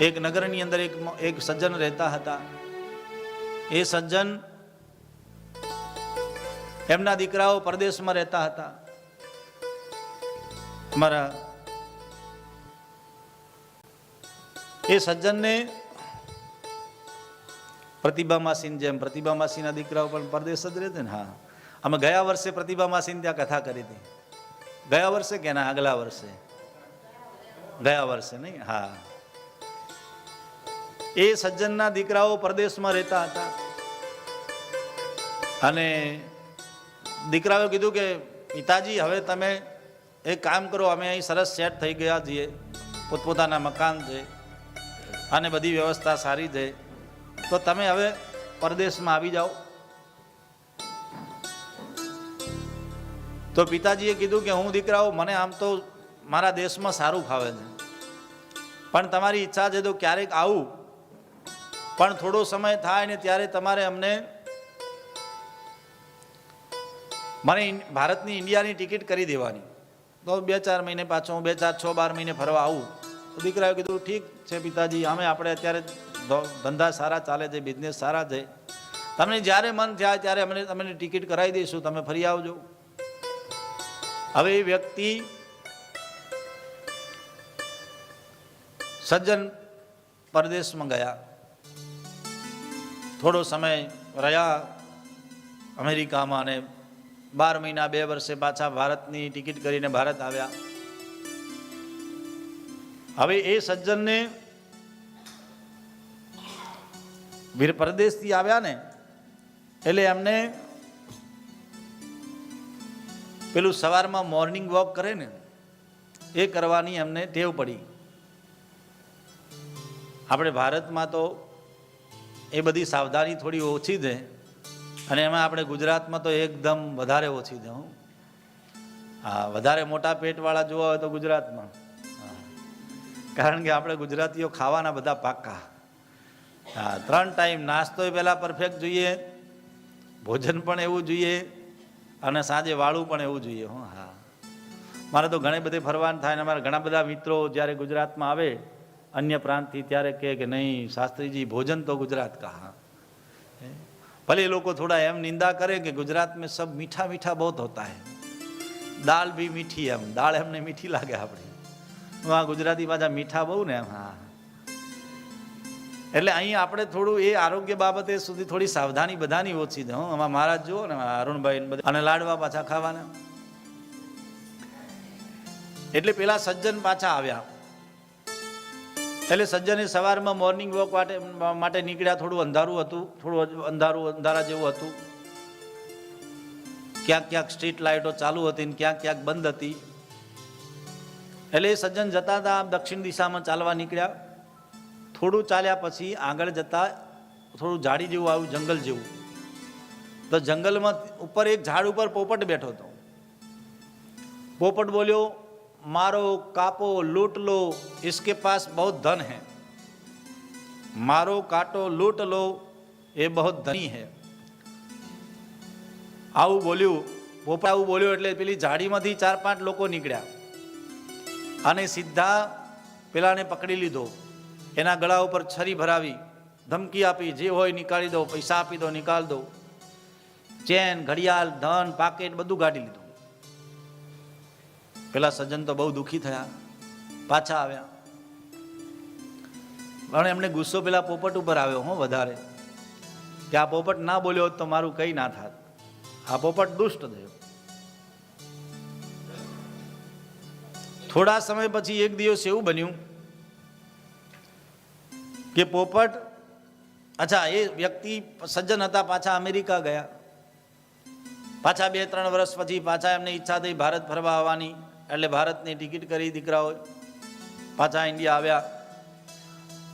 એક નગરની અંદર એક એક સજ્જન રહેતા હતા. એ સજ્જન એમના દીકરાઓ પરદેશમાં રહેતા હતા. મારા એ સજ્જનને પ્રતિભા માસીન જેમ, પ્રતિભા માસીના દીકરાઓ પણ પરદેશ જ રહેતા ને? હા. અમે ગયા વર્ષે પ્રતિભા માસીને ત્યાં કથા કરી હતી. ગયા વર્ષે કે ના, આગલા વર્ષે? ગયા વર્ષે નહીં? હા. એ સજ્જનના દીકરાઓ પરદેશમાં રહેતા હતા. અને દીકરાઓએ કીધું કે, પિતાજી, હવે તમે એક કામ કરો, અમે અહીં સરસ સેટ થઈ ગયા છીએ, પોતપોતાના મકાન છે અને બધી વ્યવસ્થા સારી છે. તો તમે હવે પરદેશમાં આવી જાઓ. તો પિતાજીએ કીધું કે, હું દીકરાઓ, મને આમ તો મારા દેશમાં સારું ફાવે છે. પણ તમારી ઈચ્છા છે તો ક્યારેક આવું પણ થોડો સમય થાય ને ત્યારે તમારે અમને મને ભારતની ઇન્ડિયાની ટિકિટ કરી દેવાની. તો બે ચાર મહિને પાછો હું બે ચાર છ બાર મહિને ફરવા આવું. તો દીકરાએ કીધું, ઠીક છે પિતાજી, અમે આપણે અત્યારે ધંધા સારા ચાલે છે બિઝનેસ સારા છે. તમને જ્યારે મન થાય ત્યારે અમને તમને ટિકિટ કરાવી દઈશું, તમે ફરી આવજો. હવે એ વ્યક્તિ સજ્જન પરદેશમાં ગયા. થોડો સમય રહ્યા અમેરિકામાં અને બાર મહિના બે વર્ષે પાછા ભારતની ટિકિટ કરીને ભારત આવ્યા. હવે એ સજ્જનને વીર પરદેશથી આવ્યા ને, એટલે એમને પેલું સવારમાં મોર્નિંગ વોક કરે ને, એ કરવાની એમને ટેવ પડી. આપણે ભારતમાં તો એ બધી સાવધાની થોડી ઓછી છે અને એમાં આપણે ગુજરાતમાં તો એકદમ વધારે ઓછી છે હું. હા, વધારે મોટા પેટવાળા જોવા હોય તો ગુજરાતમાં. કારણ કે આપણે ગુજરાતીઓ ખાવાના બધા પાક્કા. હા, ત્રણ ટાઈમ નાસ્તો પહેલાં પરફેક્ટ જોઈએ, ભોજન પણ એવું જોઈએ, અને સાંજે વાળું પણ એવું જોઈએ, હો. હા. મારે તો ઘણી બધી ફરવાનું થાય ને અમારા ઘણા બધા મિત્રો જ્યારે ગુજરાતમાં આવે અન્ય પ્રાંતથી ત્યારે કહે કે નહીં, શાસ્ત્રીજી, ભોજન તો ગુજરાત કહા. ભલે એ લોકો થોડા એમ નિંદા કરે કે ગુજરાતમાં સબ મીઠા મીઠા બહુ હોતા હે. દાળ બી મીઠી એમ, દાળ એમને મીઠી લાગે આપણી. આ ગુજરાતી પાછા મીઠા બહુ ને એમ, હા. એટલે અહીં આપણે થોડું એ આરોગ્ય બાબતે સુધી થોડી સાવધાની બધાની ઓછી છે. આમાં મહારાજ જુઓ ને અરુણભાઈ અને લાડવા પાછા ખાવાના. એટલે પેલા સજ્જન પાછા આવ્યા. એટલે સજ્જને સવારમાં મોર્નિંગ વોક માટે માટે નીકળ્યા, થોડું અંધારું હતું, થોડું અંધારું, અંધારા જેવું હતું. ક્યાંક ક્યાંક સ્ટ્રીટ લાઇટો ચાલુ હતી ને ક્યાંક ક્યાંક બંધ હતી. એટલે એ સજ્જન જતા હતા, દક્ષિણ દિશામાં ચાલવા નીકળ્યા. થોડું ચાલ્યા પછી આગળ જતા થોડું ઝાડી જેવું આવ્યું, જંગલ જેવું. તો જંગલમાં ઉપર એક ઝાડ ઉપર પોપટ બેઠો હતો. પોપટ બોલ્યો મારો કાપો લૂંટ લો इसके पास बहुत धन है મારો કાંટો લૂંટ લો એ બહુ ધની હે આવું બોલ્યું પોપટ આવું બોલ્યું એટલે પેલી ઝાડીમાંથી ચાર પાંચ લોકો નીકળ્યા અને સીધા પેલાને પકડી લીધો એના ગળા ઉપર છરી ભરાવી ધમકી આપી જે હોય નીકાળી દો પૈસા આપી દો નિકાલ દો ચેન ઘડિયાળ ધન પાકેટ બધું કાઢી લીધું પેલા સજ્જન તો બહુ દુઃખી થયા, પાછા આવ્યા. પણ એમને ગુસ્સો પેલા પોપટ ઉપર આવ્યો, હો, વધારે. કે આ પોપટ ના બોલ્યો તો મારું કઈ ના થાત. આ પોપટ દુષ્ટ થયો. થોડા સમય પછી એક દિવસ એવું બન્યું કે પોપટ, અચ્છા, એ વ્યક્તિ સજ્જન હતા, પાછા અમેરિકા ગયા. પાછા બે ત્રણ વર્ષ પછી પાછા એમને ઈચ્છા થઈ ભારત ફરવા આવવાની. એટલે ભારતની ટિકિટ કરી દીકરાઓ પાછા ઇન્ડિયા આવ્યા.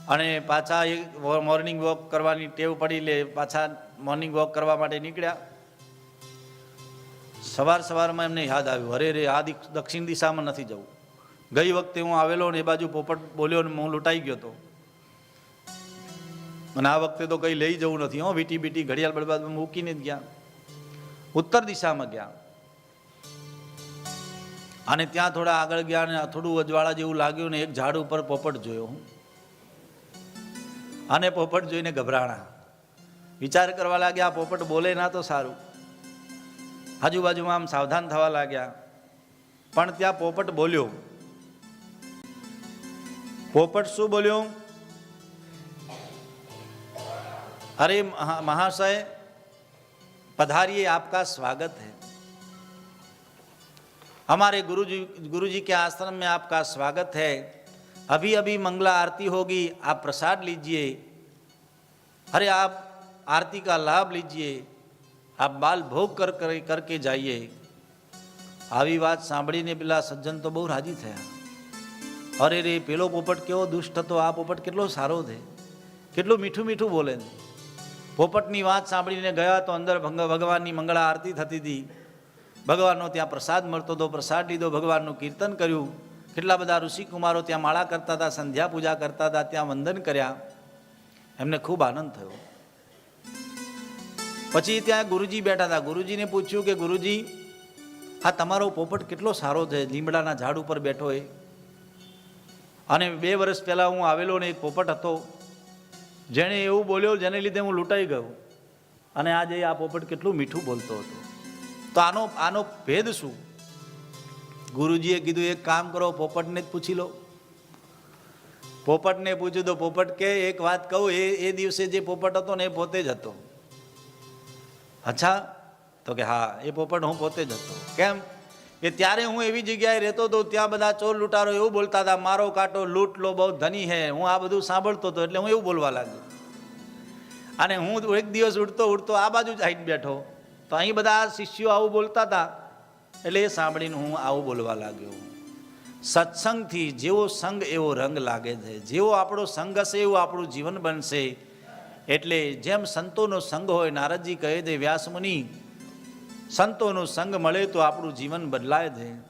અને પાછા એ મોર્નિંગ વોક કરવાની ટેવ પડી લે પાછા મોર્નિંગ વોક કરવા માટે નીકળ્યા. સવાર સવારમાં એમને યાદ આવ્યું, અરે રે આ દિક- દક્ષિણ દિશામાં નથી જવું. ગઈ વખતે હું આવેલો ને એ બાજુ પોપટ બોલ્યો ને હું લૂંટાઈ ગયો હતો અને આ વખતે તો કંઈ લઈ જવું નથી. હો વીટી બીટી ઘડિયાળ બળબાદ મૂકીને જ ગયા. ઉત્તર દિશામાં ગયા. અને ત્યાં થોડા આગળ ગયા ને થોડું અજવાળા જેવું લાગ્યું ને એક ઝાડ ઉપર પોપટ જોયો હું. અને પોપટ જોઈને ગભરાણા. વિચાર કરવા લાગ્યા પોપટ બોલે ના તો સારું. આજુબાજુમાં આમ સાવધાન થવા લાગ્યા. પણ ત્યાં પોપટ બોલ્યો. પોપટ શું બોલ્યો? અરે મહાશય, પધારીએ, આપકા સ્વાગત હૈ. स्वागत है हमारे गुरुजी गुरुजी के आश्रम में आपका स्वागत है अभी अभी मंगला आरती होगी आप प्रसाद लीजिए अरे आप आरती का लाभ लीजिए आप बाल भोग कर, कर करके जाइए આવી વાત સાંભળીને પેલા સજ્જન તો બહુ રાજી થયા અરે રે પેલો પોપટ કેવો દુષ્ટ હતો આ પોપટ કેટલો સારો છે કેટલું મીઠું મીઠું બોલે છે પોપટની વાત સાંભળીને ગયા તો અંદર ભંગ- ભગવાનની મંગળા આરતી થતી હતી ભગવાનનો ત્યાં પ્રસાદ મળતો હતો, પ્રસાદ લીધો, ભગવાનનું કીર્તન કર્યું. કેટલા બધા ઋષિકુમારો ત્યાં માળા કરતા હતા, સંધ્યા પૂજા કરતા હતા, ત્યાં વંદન કર્યા. એમને ખૂબ આનંદ થયો. પછી ત્યાં ગુરુજી બેઠા હતા. ગુરુજીને પૂછ્યું કે, ગુરુજી, આ તમારો પોપટ કેટલો સારો છે? લીમડાના ઝાડ ઉપર બેઠો એ. અને બે વર્ષ પહેલાં હું આવેલો ને એક પોપટ હતો. જેણે એવું બોલ્યો, જેને લીધે હું લૂંટાઈ ગયો. અને આજે આ પોપટ કેટલું મીઠું બોલતો હતો. તો આનો આનો ભેદ શું? ગુરુજીએ કીધું, એક કામ કરો, પોપટને જ પૂછી લો. પોપટને પૂછ્યું તો પોપટ કે, એક વાત કહું, એ એ દિવસે જે પોપટ હતો ને, એ પોતે જ હતો. અચ્છા, તો કે, હા, એ પોપટ હું પોતે જ હતો. કેમ? કે ત્યારે હું એવી જગ્યાએ રહેતો હતો ત્યાં બધા ચોર લૂંટારો એવું બોલતા હતા, મારો કાંટો લૂંટ લો, બહુ ધની હે, હું આ બધું સાંભળતો હતો, એટલે હું એવું બોલવા લાગ્યો. અને હું એક દિવસ ઉડતો ઉડતો આ બાજુ જ આવીને બેઠો. તો અહીં બધા શિષ્યો આવું બોલતા હતા. એટલે એ સાંભળીને હું આવું બોલવા લાગ્યો. સત્સંગથી જેવો સંગ એવો રંગ લાગે છે. જેવો આપણો સંગ હશે એવું આપણું જીવન બનશે. એટલે જેમ સંતોનો સંગ હોય, નારદજી કહે છે વ્યાસમુનિ સંતોનો સંગ મળે તો આપણું જીવન બદલાય છે.